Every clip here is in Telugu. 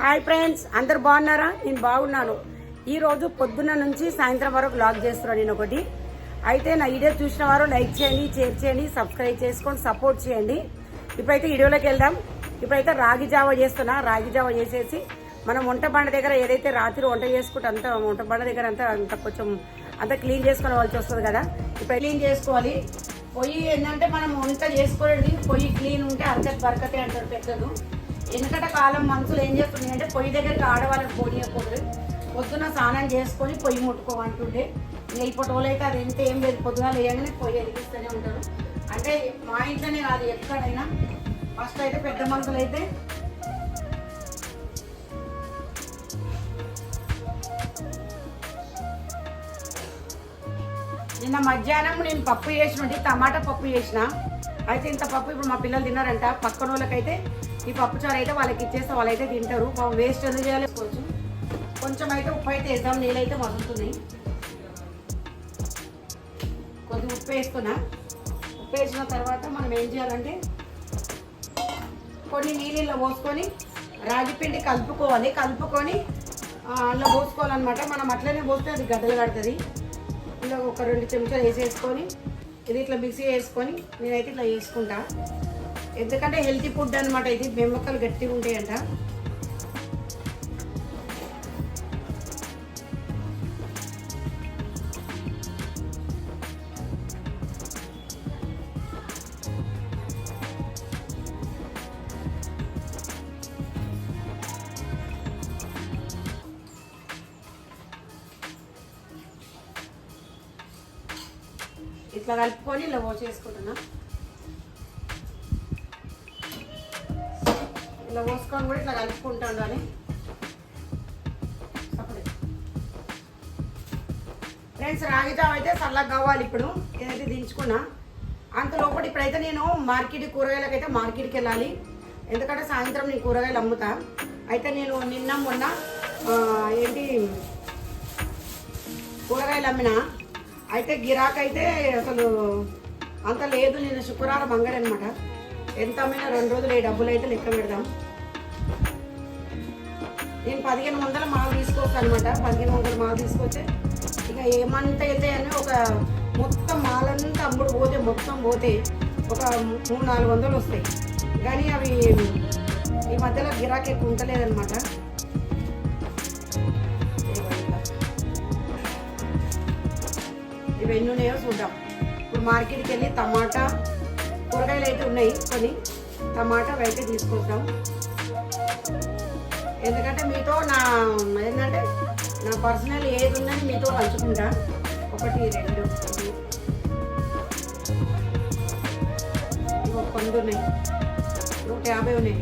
హాయ్ ఫ్రెండ్స్ అందరు బాగున్నారా? నేను బాగున్నాను. ఈరోజు పొద్దున్న నుంచి సాయంత్రం వరకు లాగ్ చేస్తున్నాను నేను ఒకటి. అయితే నా వీడియో చూసిన వారు లైక్ చేయండి షేర్ చేయండి సబ్స్క్రైబ్ చేసుకొని సపోర్ట్ చేయండి. ఇప్పుడైతే వీడియోలోకి వెళ్దాం. ఇప్పుడైతే రాగి జావ చేస్తున్నా. రాగి జావ చేసేసి మనం వంట బండ దగ్గర ఏదైతే రాత్రి వంట చేసుకుంటే అంత వంట బండ దగ్గర అంతా అంత కొంచెం అంతా క్లీన్ చేసుకోవాల్సి వస్తుంది కదా. ఇప్పుడు క్లీన్ చేసుకోవాలి. పొయ్యి ఏంటంటే మనం వంట చేసుకోవడానికి పొయ్యి క్లీన్ ఉంటే అరకత్ బరకతే అంటారు పెద్దలు. ఎందుకంటే కాలం మనుషులు ఏం చేస్తున్నాయి అంటే పొయ్యి దగ్గరికి ఆడవాళ్ళకి పోనీయకూడదు. పొద్దున స్నానం చేసుకొని పొయ్యి ముట్టుకోమంటుండే. ఇంకా ఇప్పటి వాళ్ళు అయితే అది ఎంత ఏం లేదు. పొద్దున లేయగానే పొయ్యి అడిగిస్తూనే ఉంటారు. అంటే మా ఇంట్లోనే కాదు ఎక్కడైనా. ఫస్ట్ అయితే పెద్ద మనుషులు అయితే నిన్న మధ్యాహ్నం నేను పప్పు చేసిన టమాటా పప్పు చేసిన. అయితే ఇంత పప్పు ఇప్పుడు మా పిల్లలు తిన్నారంట. పక్కన వాళ్ళకైతే ఈ పప్పుచారు అయితే వాళ్ళకి ఇచ్చేస్తే వాళ్ళైతే తింటారు. పాపం వేస్ట్ ఎందుకు చేయాలి? కొంచెం కొంచెం అయితే ఉప్పు అయితే వేద్దాం. నీళ్ళైతే మసులుతున్నాయి కొద్దిగా ఉప్పు వేస్తున్నా. ఉప్పు వేసిన తర్వాత మనం ఏం చేయాలంటే కొన్ని నీళ్ళలో పోసుకొని రాగిపిండి కలుపుకోవాలి. కలుపుకొని అందులో పోసుకోవాలన్నమాట. మనం అట్లనే పోస్తే అది గడ్డలు కడుతుంది. ఇలా ఒక రెండు చెంచాలు వేసేసుకొని ఇది ఇట్లా మిక్సీ వేసుకొని నేనైతే ఇట్లా వేసుకుంటా. ఎందుకంటే హెల్తీ ఫుడ్ అనమాట ఇది. బెమ్మక్కలు గట్టిగా ఉంటాయంట. ఇట్లా కలుపుకొని ఇలా పోసేసుకుంటున్నా ఇట్లా పోసుకొని కూడా ఇట్లా కలుపుకుంటా అని. ఫ్రెండ్స్ రాగి జావ అయితే చల్లగా కావాలి ఇప్పుడు. ఏదైతే దించుకున్నా. అంత లోపల ఇప్పుడైతే నేను మార్కెట్ కూరగాయలకు అయితే మార్కెట్కి వెళ్ళాలి. ఎందుకంటే సాయంత్రం నేను కూరగాయలు అమ్ముతా. అయితే నేను నిన్న మొన్న ఏంటి కూరగాయలు అమ్మిన. అయితే గిరాకైతే అసలు అంత లేదు. నేను శుక్రవారం అంగడి అనమాట ఎంత అమ్మినా రెండు రోజులు ఈ డబ్బులు అయితే లెక్క పెడదాం. నేను పదిహేను వందల మాల తీసుకోవచ్చు అనమాట పదిహేను వందల మాల తీసుకొస్తే ఇక ఏమంత అయితే అని ఒక మొత్తం మాలంతా అమ్ముడు పోతే మొత్తం పోతే ఒక మూడు నాలుగు వందలు వస్తాయి. కానీ అవి ఈ మధ్యలో గిరాకీ ఎక్కువ ఇవి ఎన్నీ ఉన్నాయో చూద్దాం. ఇప్పుడు మార్కెట్కి వెళ్ళి టమాటా కూరగాయలు అయితే ఉన్నాయి కొన్ని టమాటా అయితే తీసుకొద్దాం. ఎందుకంటే మీతో నా ఏంటంటే నా పర్సనల్ ఏది ఉందని మీతో పంచుకుంటా ఒకటి రెండు కొన్ని ఉన్నాయి. నూట యాభై ఉన్నాయి.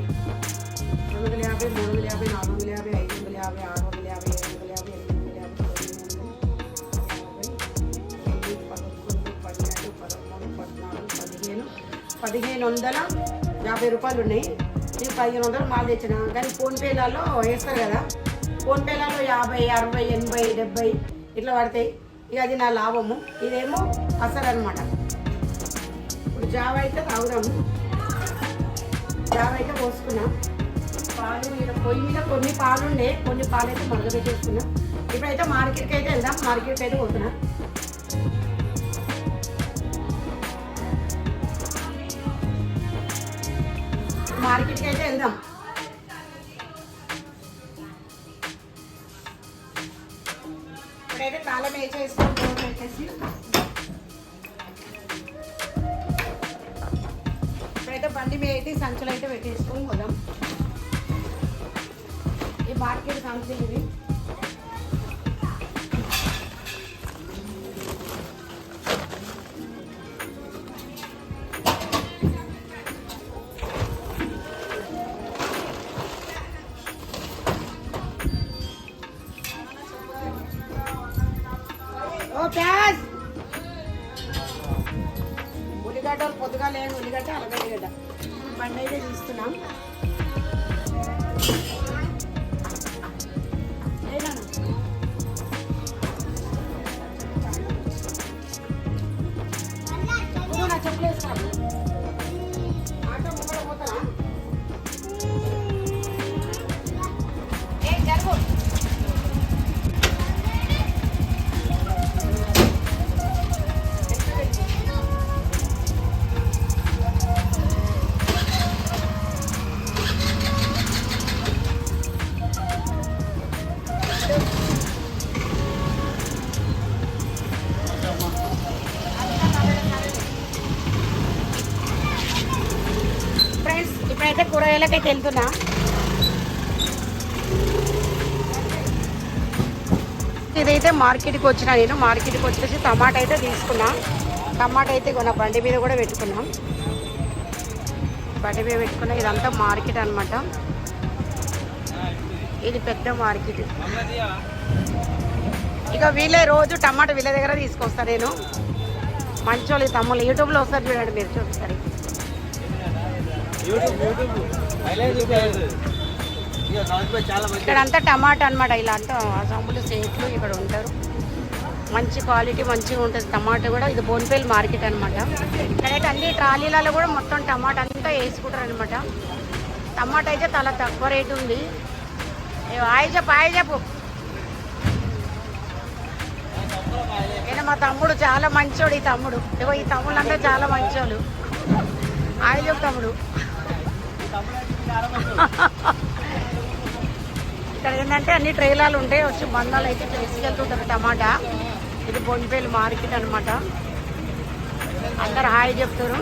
రెండు వందల యాభై మూడు వందల యాభై నాలుగు వందల యాభై ఐదు వందల యాభై ఆరు వందల యాభై ఏడు వందల యాభై ఎనిమిది వందల యాభై తొమ్మిది వందల యాభై పదకొండు పన్నెండు పదమూడు పద్నాలుగు పదిహేను పదిహేను వందల యాభై రూపాయలు ఉన్నాయి. నేను పదిహేను వందలు మాలు తెచ్చిన. కానీ ఫోన్పేలలో వేస్తారు కదా. ఫోన్పేలలో యాభై అరవై ఎనభై డెబ్బై ఇట్లా పడతాయి. ఇక అది నా లాభము. ఇదేమో అసలు అనమాట ఇప్పుడు జావ అయితే తాగుదాము. జావ అయితే పోసుకున్నాం. పాలు మీద పొయ్యి మీద కొన్ని పాలు ఉండే కొన్ని పాలు అయితే మరగబెట్టేసుకున్నా ఇప్పుడైతే మార్కెట్కి అయితే వెళ్దాం. మార్కెట్కి అయితే పోతున్నా. మార్కెట్కి అయితే వెళ్దాం. ఇప్పుడైతే తాళం వేసేసుకొని డోర్ పెట్టేసి ఇప్పుడైతే బండి మేటి సంచులు అయితే పెట్టేసుకొని పోదాం. ఈ మార్కెట్ సంచులు ఇవి. ఉల్లిగడ్డ పొద్దుగా లేని ఉల్లిగడ్డ అలగడ్డగడ్డ బండి అయితే తీస్తున్నాం కూరగాయలకైతే వెళ్తున్నా. ఇదైతే మార్కెట్కి వచ్చిన నేను. మార్కెట్కి వచ్చేసి టమాటా అయితే తీసుకున్నా. టమాటా అయితే కొన్న బండి మీద కూడా పెట్టుకున్నాం. బండి మీద పెట్టుకున్నా. ఇదంతా మార్కెట్ అనమాట ఇది పెద్ద మార్కెట్. ఇక వీళ్ళే రోజు టమాటా వీళ్ళ దగ్గర తీసుకొస్తా నేను. మంచోళ్ళు తమ్ముళ్ళు. యూట్యూబ్లో వస్తారు చూడండి మీరు చూపిస్తారు అంతా టమాటా అనమాట ఇలా అంతా అసంబులు సేట్లు ఇక్కడ ఉంటారు. మంచి క్వాలిటీ మంచిగా ఉంటుంది. టమాటా కూడా ఇది బోన్పేల్ మార్కెట్ అనమాట ఇక్కడైతే అన్ని ట్రాలీలలో కూడా మొత్తం టమాటా అంతా వేసుకుంటారు అనమాట టమాటా అయితే చాలా తక్కువ రేటు ఉంది. ఏ ఆయజపు చెప్పు ఈయన మా తమ్ముడు చాలా మంచోడు ఈ తమ్ముడు. ఇగో ఈ తమ్ముళ్ళంతా చాలా మంచోళ్ళు. ఆయజపు తమ్ముడు. ఇక్కడ ఏంటంటే అన్ని ట్రైలాలు ఉంటాయి. వచ్చి బంధాలు అయితే తీసుకెళ్తుంటారు టమాటా. ఇది బొండిపల్లి మార్కెట్ అనమాట అందరు హాయ్ చెప్తారు.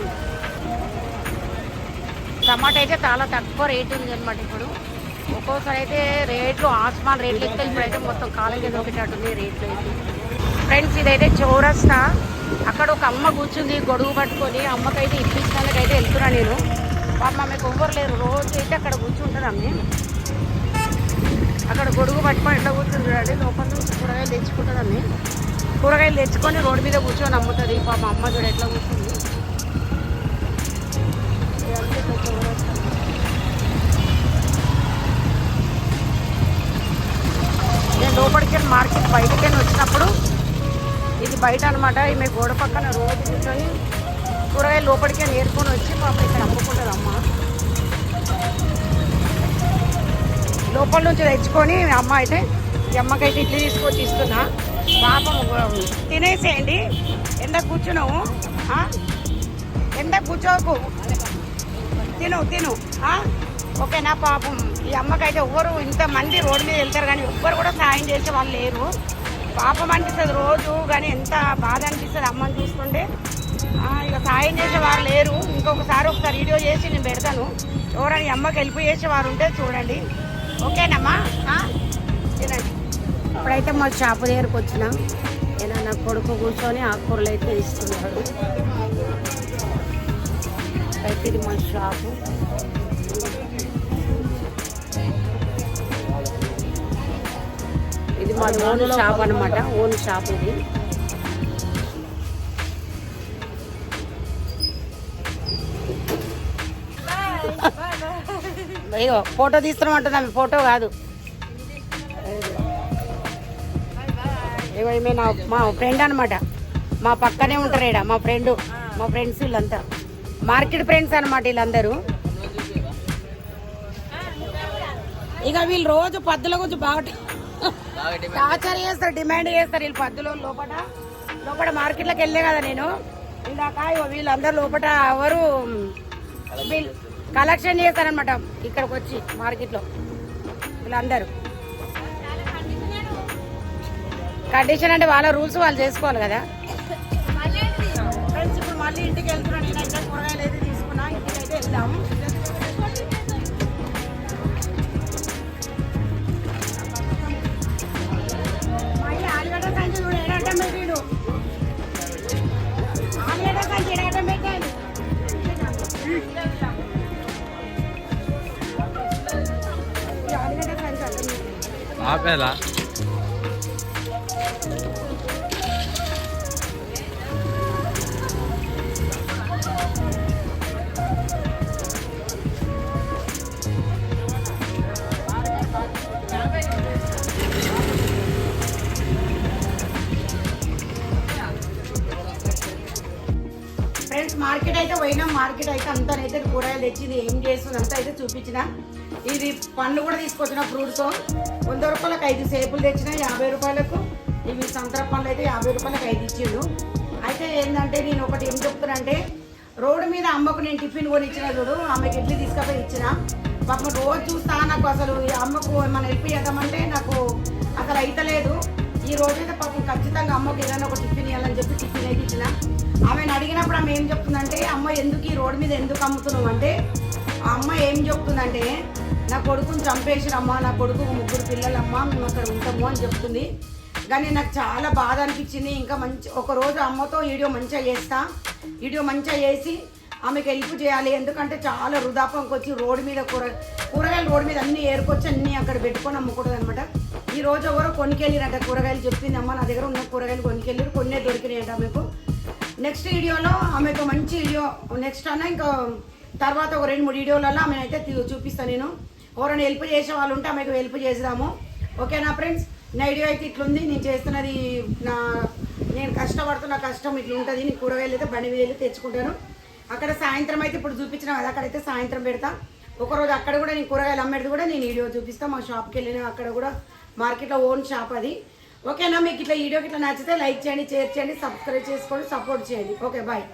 టమాటా అయితే చాలా తక్కువ రేట్ ఉంది అనమాట ఇప్పుడు. ఒక్కోసారి అయితే రేట్లు ఆస్మాన్ రేట్లు ఎక్కువ ఇప్పుడైతే మొత్తం కాలేజీ దొరికేటట్టుంది రేట్లు అయితే. ఫ్రెండ్స్ ఇదైతే చౌరస్తా. అక్కడ ఒక అమ్మ కూర్చుంది గొడుగు పట్టుకొని. అమ్మకైతే ఇప్పించడానికి అయితే వెళ్తున్నా నేను. పాప మీకు ఎవ్వరు లేరు రోజు అయితే అక్కడ కూర్చుంటున్నాం మేము అక్కడ గొడుగు పట్టుకొని ఎట్లా కూర్చుంది చూడండి లోపల నుంచి కూరగాయలు తెచ్చుకుంటుందని కూరగాయలు తెచ్చుకొని రోడ్డు మీద కూర్చొని అమ్ముతుంది పాప అమ్మ చూడ ఎట్లా కూర్చుంది. నేను లోపలికి మార్కెట్ బయటకి వచ్చినప్పుడు ఇది బయట అనమాట ఈమె గోడ పక్కన రోజు కూర్చొని కూరగాయలు లోపలికే నేర్కొని వచ్చి పాప ఇక్కడ అమ్ముకుంటుంది అమ్మ. లోపల నుంచి తెచ్చుకొని అమ్మ అయితే ఈ అమ్మకైతే ఇడ్లీ తీసుకొచ్చి ఇస్తున్నా. పాపం తినేసేయండి. ఎండ కూర్చున్నావు ఎంత ఎండ కూర్చోకు. తిను తిను ఓకేనా పాపం? ఈ అమ్మకైతే ఎవ్వరు ఇంతమంది రోడ్డు మీద వెళ్తారు కానీ ఎవ్వరు కూడా సాయం చేసే వాళ్ళు లేరు. పాపం అనిపిస్తుంది రోజు కానీ ఎంత బాధ అనిపిస్తుంది అమ్మని చూసుకుని ఒకసారి ఒకసారి వీడియో చేసి నేను పెడతాను. ఎవరైనా అమ్మకి హెల్ప్ చేసేవారు ఉంటే చూడండి. ఓకేనమ్మా? తినండి. ఇప్పుడైతే మా షాపు దగ్గరకు వచ్చిన. నేను నా కొడుకు కూర్చొని ఆకుకూరలు అయితే ఇస్తున్నాడు. అయితే ఇది మా షాపు. ఇది మా ఓన్ షాప్ అన్నమాట. ఓన్ షాప్ ఇది. అయ్యో ఫోటో తీస్తున్నాం తీస్తున్నామంటున్నాం ఫోటో కాదు. ఇగో ఈమె నా మా ఫ్రెండ్ అనమాట మా పక్కనే ఉంటారు ఈడ మా ఫ్రెండ్ మా ఫ్రెండ్స్ వీళ్ళంతా. మార్కెట్ ఫ్రెండ్స్ అనమాట వీళ్ళందరూ. ఇక వీళ్ళు రోజు పద్దుల గురించి బాగా టార్చర్ చేస్తారు డిమాండ్ చేస్తారు వీళ్ళు పద్దులో లోపల లోపల మార్కెట్లోకి వెళ్ళే కదా నేను. ఇందాక వీళ్ళందరూ లోపల ఎవరు వీళ్ళు కలెక్షన్ చేస్తారనమాట ఇక్కడికి వచ్చి మార్కెట్లో వీళ్ళందరూ. కండిషన్ అంటే వాళ్ళ రూల్స్ వాళ్ళు చేసుకోవాలి కదా. ఫ్రెండ్స్ ఇప్పుడు మళ్ళీ ఇంటికి వెళ్తున్నాను కూరగాయలు అయితే తీసుకున్నా ఇంటికి అయితే వెళ్దాం. ఆపేలా? ఫ్రెండ్స్ మార్కెట్ అయితే పోయినా. మార్కెట్ అయితే అంతానైతే కూరగాయలు తెచ్చింది. ఏం చేస్తుంది అంతా అయితే చూపించిన. ఇది పండ్లు కూడా తీసుకొచ్చిన ఫ్రూట్తో వంద రూపాయలకు ఐదు సేపులు తెచ్చిన యాభై రూపాయలకు. ఇవి సంతర పండ్లు అయితే యాభై రూపాయలకు ఐదు ఇచ్చిండు అయితే ఏంటంటే నేను ఒకటి ఏం చెప్తున్నానంటే రోడ్డు మీద అమ్మకు నేను టిఫిన్ కొని ఇచ్చిన చూడు ఆమెకి ఇడ్లీ తీసుకపోయి ఇచ్చిన. పాపం రోజు చూస్తా నాకు అసలు ఈ అమ్మకు ఏమైనా హెల్ప్ చేద్దామంటే నాకు అసలు అయితలేదు. ఈ రోజైతే పాపం ఖచ్చితంగా అమ్మకి ఏదైనా ఒక టిఫిన్ ఇవ్వాలని చెప్పి టిఫిన్ అయితే ఇచ్చిన. ఆమెను అడిగినప్పుడు ఆమె ఏం చెప్తుందంటే అమ్మ ఎందుకు ఈ రోడ్డు మీద ఎందుకు అమ్ముతున్నావు? అంటే ఆ అమ్మ ఏం చెప్తుందంటే నా కొడుకుని చంపేసిరమ్మా నా కొడుకు ముగ్గురు పిల్లలమ్మా మేము అక్కడ ఉంటాము అని చెప్తుంది. కానీ నాకు చాలా బాధ అనిపించింది. ఇంకా మంచి ఒక రోజు అమ్మతో వీడియో మంచిగా చేస్తా. వీడియో మంచిగా చేసి ఆమెకు హెల్ప్ చేయాలి. ఎందుకంటే చాలా వృధాపంకి వచ్చి రోడ్డు మీద కూర కూరగాయలు రోడ్డు మీద అన్ని ఏరుకొచ్చి అన్ని అక్కడ పెట్టుకొని అమ్ముకూడదు అనమాట ఈ రోజు ఎవరో కొనికెళ్ళినట్ట కూరగాయలు చెప్పింది అమ్మ. నా దగ్గర ఉన్న కూరగాయలు కొనుకెళ్ళి కొన్నే దొరికినాయంట ఆమెకు. నెక్స్ట్ వీడియోలో ఆమెకు మంచి వీడియో నెక్స్ట్ అన్న ఇంకా తర్వాత ఒక రెండు మూడు వీడియోలలో ఆమె అయితే చూపిస్తాను నేను. ఎవరైనా హెల్ప్ చేసే వాళ్ళు ఉంటే ఆమెకు హెల్ప్ చేద్దాము ఓకేనా ఫ్రెండ్స్ నా వీడియో అయితే ఇట్లుంది. నేను చేస్తున్నది నా నేను కష్టపడుతున్న కష్టం ఇట్లా ఉంటుంది నేను కూరగాయలు అయితే బండి వేలు తెచ్చుకుంటాను. అక్కడ సాయంత్రం అయితే ఇప్పుడు చూపించిన కదా అక్కడైతే సాయంత్రం పెడతా. ఒకరోజు అక్కడ కూడా నేను కూరగాయలు అమ్మేది కూడా నేను వీడియో చూపిస్తాను మా షాప్కి వెళ్ళిన అక్కడ కూడా మార్కెట్లో ఓన్ షాప్ అది. ఓకేనా మీకు ఇట్లా వీడియోకి ఇట్లా నచ్చితే లైక్ చేయండి షేర్ చేయండి సబ్స్క్రైబ్ చేసుకోండి సపోర్ట్ చేయండి. Okay bye